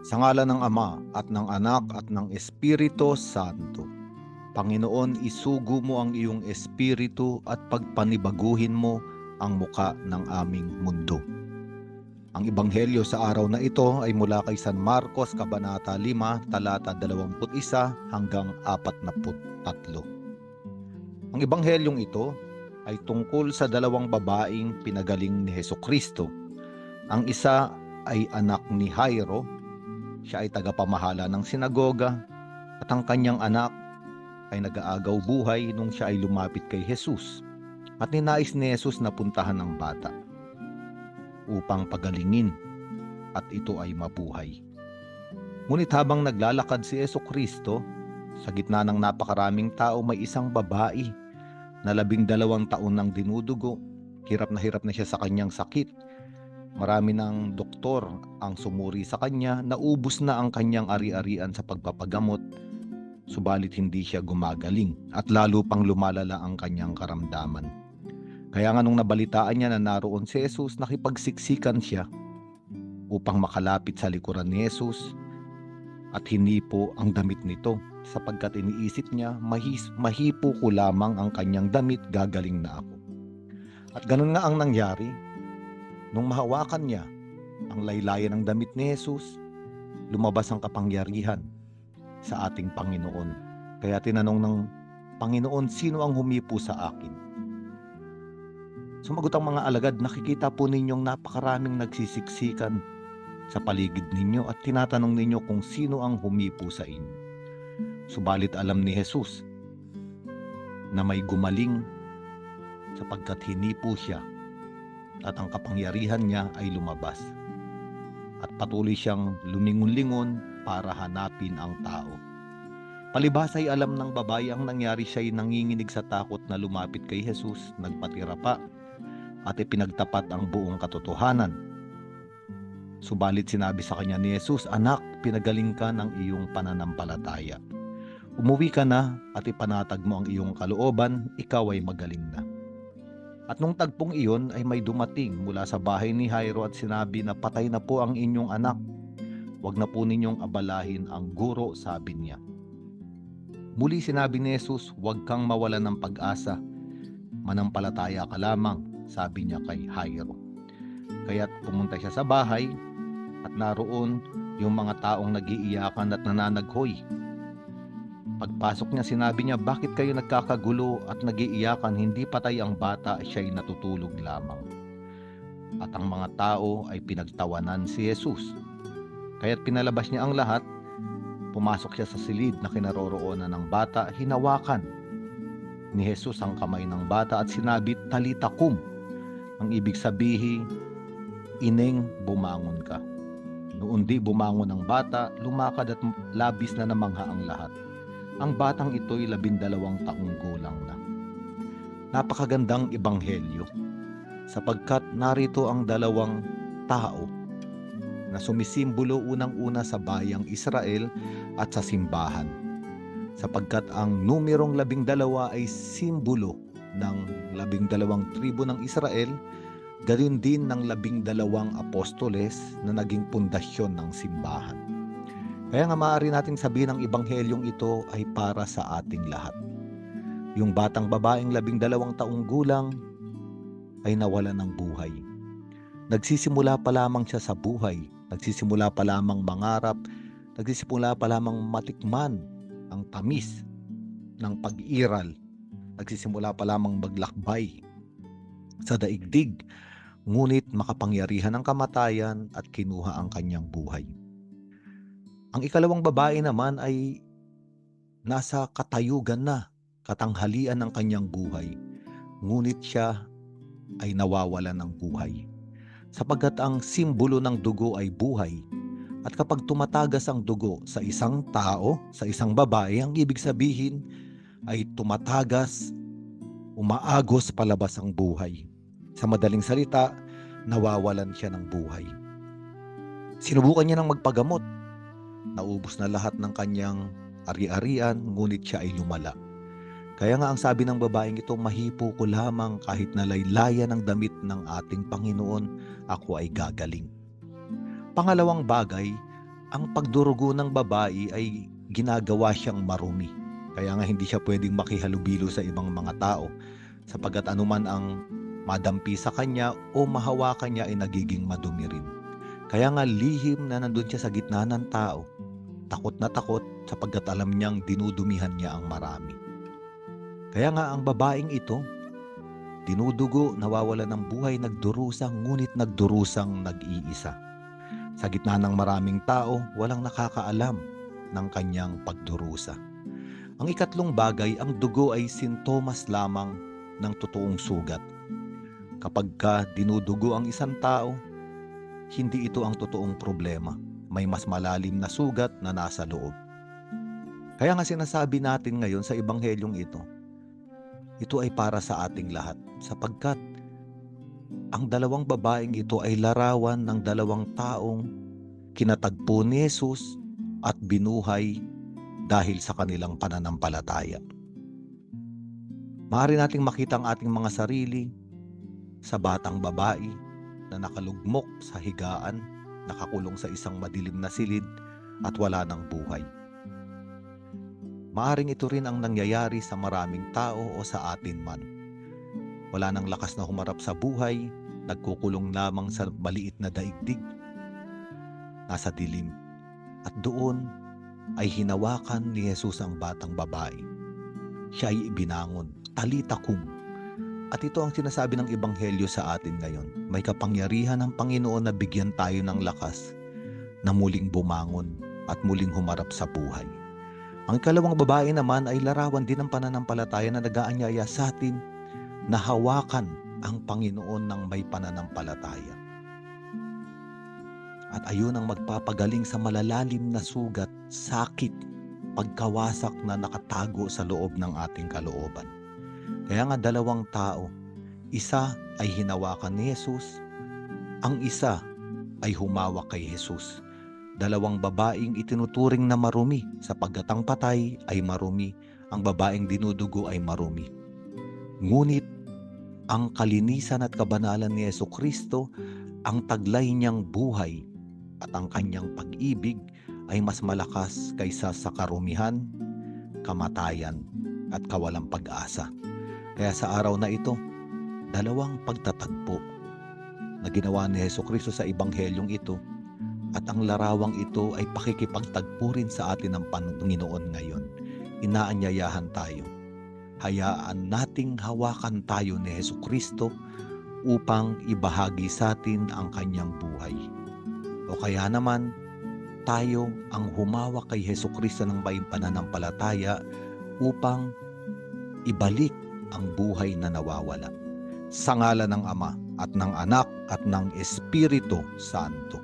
Sa ngala ng Ama at ng Anak at ng Espiritu Santo. Panginoon, isugo mo ang iyong espiritu at pagpanibaguhin mo ang muka ng aming mundo. Ang ebanghelyo sa araw na ito ay mula kay San Marcos, Kabanata 5, talata 21 hanggang 43. Ang ebanghelyong ito ay tungkol sa dalawang babaeng pinagaling ni Heso Kristo. Ang isa ay anak ni Jairo, siya ay tagapamahala ng sinagoga, at ang kanyang anak ay nag-aagaw buhay nung siya ay lumapit kay Jesus. At ninais ni Jesus na puntahan ang bata upang pagalingin at ito ay mabuhay. Ngunit habang naglalakad si Yeso Kristo, sa gitna ng napakaraming tao may isang babae na labing dalawang taon nang dinudugo. Hirap na hirap na siya sa kanyang sakit. Marami ng doktor ang sumuri sa kanya, naubos na ang kanyang ari-arian sa pagpapagamot, subalit hindi siya gumagaling at lalo pang lumalala ang kanyang karamdaman. Kaya nga nung nabalitaan niya na naroon si Jesus, nakipagsiksikan siya upang makalapit sa likuran ni Jesus at hinipo ang damit nito sapagkat iniisip niya mahis, mahipo ko lamang ang kanyang damit gagaling na ako. At ganun nga ang nangyari nung mahawakan niya ang laylayan ng damit ni Jesus, lumabas ang kapangyarihan sa ating Panginoon. Kaya tinanong ng Panginoon, sino ang humipo sa akin? Sumagot ang mga alagad, nakikita po ninyong napakaraming nagsisiksikan sa paligid ninyo at tinatanong ninyo kung sino ang humipo sa inyo. Subalit alam ni Jesus na may gumaling sapagkat hinipo siya at ang kapangyarihan niya ay lumabas. At patuloy siyang lumingon-lingon para hanapin ang tao. Palibhas ay alam ng babae ang nangyari siya'y nanginginig sa takot na lumapit kay Jesus, nagpatira pa at ipinagtapat ang buong katotohanan. Subalit sinabi sa kanya ni Jesus, Anak, pinagaling ka ng iyong pananampalataya. Umuwi ka na at ipanatag mo ang iyong kalooban, ikaw ay magaling na. At nung tagpong iyon ay may dumating mula sa bahay ni Jairo at sinabi na patay na po ang inyong anak. Huwag na po ninyong abalahin ang guro, sabi niya. Muli sinabi ni Jesus, huwag kang mawala ng pag-asa. Manampalataya ka lamang, sabi niya kay Jairo. Kaya't pumunta siya sa bahay at naroon yung mga taong nagiiyakan at nananaghoy. Pagpasok niya sinabi niya, bakit kayo nagkakagulo at nagiiyakan hindi patay ang bata siya'y natutulog lamang. At ang mga tao ay pinagtawanan si Jesus. Kaya't pinalabas niya ang lahat, pumasok siya sa silid na kinaroroonan ng bata, hinawakan ni Jesus ang kamay ng bata at sinabi, Talita kum, ang ibig sabihin, ineng bumangon ka. Noon di bumangon ang bata, lumakad at labis na namangha ang lahat. Ang batang ito'y labindalawang taong gulang na. Napakagandang ebanghelyo sapagkat narito ang dalawang tao na sumisimbolo unang-una sa bayang Israel at sa simbahan sapagkat ang numerong labing dalawa ay simbolo ng labing dalawang tribo ng Israel, gayon din ng labing dalawang apostoles na naging pundasyon ng simbahan. Kaya nga maaari nating sabihin ang ibanghelyong ito ay para sa ating lahat. Yung batang babaeng labing dalawang taong gulang ay nawala ng buhay. Nagsisimula pa lamang siya sa buhay, nagsisimula pa lamang mangarap, nagsisimula pa lamang matikman ang tamis ng pag-iral nagsisimula pa lamang maglakbay sa daigdig, ngunit makapangyarihan ang kamatayan at kinuha ang kanyang buhay. Ang ikalawang babae naman ay nasa katayugan na, katanghalian ng kanyang buhay, ngunit siya ay nawawala ng buhay. Sapagkat ang simbolo ng dugo ay buhay, at kapag tumatagas ang dugo sa isang tao, sa isang babae, ang ibig sabihin, ay tumatagas, umaagos palabas ang buhay. Sa madaling salita, nawawalan siya ng buhay. Sinubukan niya ng magpagamot. Naubos na lahat ng kanyang ari-arian, ngunit siya ay lumala. Kaya nga ang sabi ng babaeng ito, mahipo ko lamang kahit nalaylayan ng damit ng ating Panginoon, ako ay gagaling. Pangalawang bagay, ang pagdurugo ng babae ay ginagawa siyang marumi. Kaya nga hindi siya pwedeng makihalubilo sa ibang mga tao sapagkat anuman ang madampi sa kanya o mahawakan niya ay nagiging madumi rin. Kaya nga lihim na nandun siya sa gitna ng tao. Takot na takot sapagkat alam niyang dinudumihan niya ang marami. Kaya nga ang babaeng ito, dinudugo, nawawala ng buhay, nagdurusang, ngunit nagdurusang nag-iisa. Sa gitna ng maraming tao, walang nakakaalam ng kanyang pagdurusa. Ang ikatlong bagay, ang dugo ay sintomas lamang ng totoong sugat. Kapag ka dinudugo ang isang tao, hindi ito ang totoong problema. May mas malalim na sugat na nasa loob. Kaya nga sinasabi natin ngayon sa ebanghelyong ito, ito ay para sa ating lahat sapagkat ang dalawang babaeng ito ay larawan ng dalawang taong kinatagpo ni Jesus at binuhay dahil sa kanilang pananampalataya. Maaari nating makita ang ating mga sarili sa batang babae na nakalugmok sa higaan, nakakulong sa isang madilim na silid at wala ng buhay. Maaring ito rin ang nangyayari sa maraming tao o sa atin man. Wala nang lakas na humarap sa buhay, nagkukulong lamang sa maliit na daigdig. Nasa dilim. At doon ay hinawakan ni Jesus ang batang babae. Siya ay ibinangon, talita kum. At ito ang sinasabi ng Ebanghelyo sa atin ngayon. May kapangyarihan ng Panginoon na bigyan tayo ng lakas na muling bumangon at muling humarap sa buhay. Ang ikalawang babae naman ay larawan din ng pananampalataya na nagaanyaya sa atin na hawakan ang Panginoon ng may pananampalataya. At ayun ang magpapagaling sa malalalim na sugat, sakit, pagkawasak na nakatago sa loob ng ating kalooban. Kaya nga dalawang tao, isa ay hinawakan ni Jesus, ang isa ay humawak kay Jesus. Dalawang babaeng itinuturing na marumi sapagkat ang patay ay marumi, ang babaeng dinudugo ay marumi. Ngunit ang kalinisan at kabanalan ni Yeso Kristo, ang taglay niyang buhay at ang kanyang pag-ibig ay mas malakas kaysa sa karumihan, kamatayan at kawalang pag-asa. Kaya sa araw na ito, dalawang pagtatagpo na ginawa ni Yeso Kristo sa Ebanghelyong ito at ang larawang ito ay pakikipagtagpo rin sa atin ng Panginoon ngayon. Inaanyayahan tayo. Hayaan nating hawakan tayo ni Heso Kristo upang ibahagi sa atin ang kanyang buhay. O kaya naman, tayo ang humawak kay Heso Kristo ng pananampalataya upang ibalik ang buhay na nawawala. Sa ngala ng Ama at ng Anak at ng Espiritu Santo.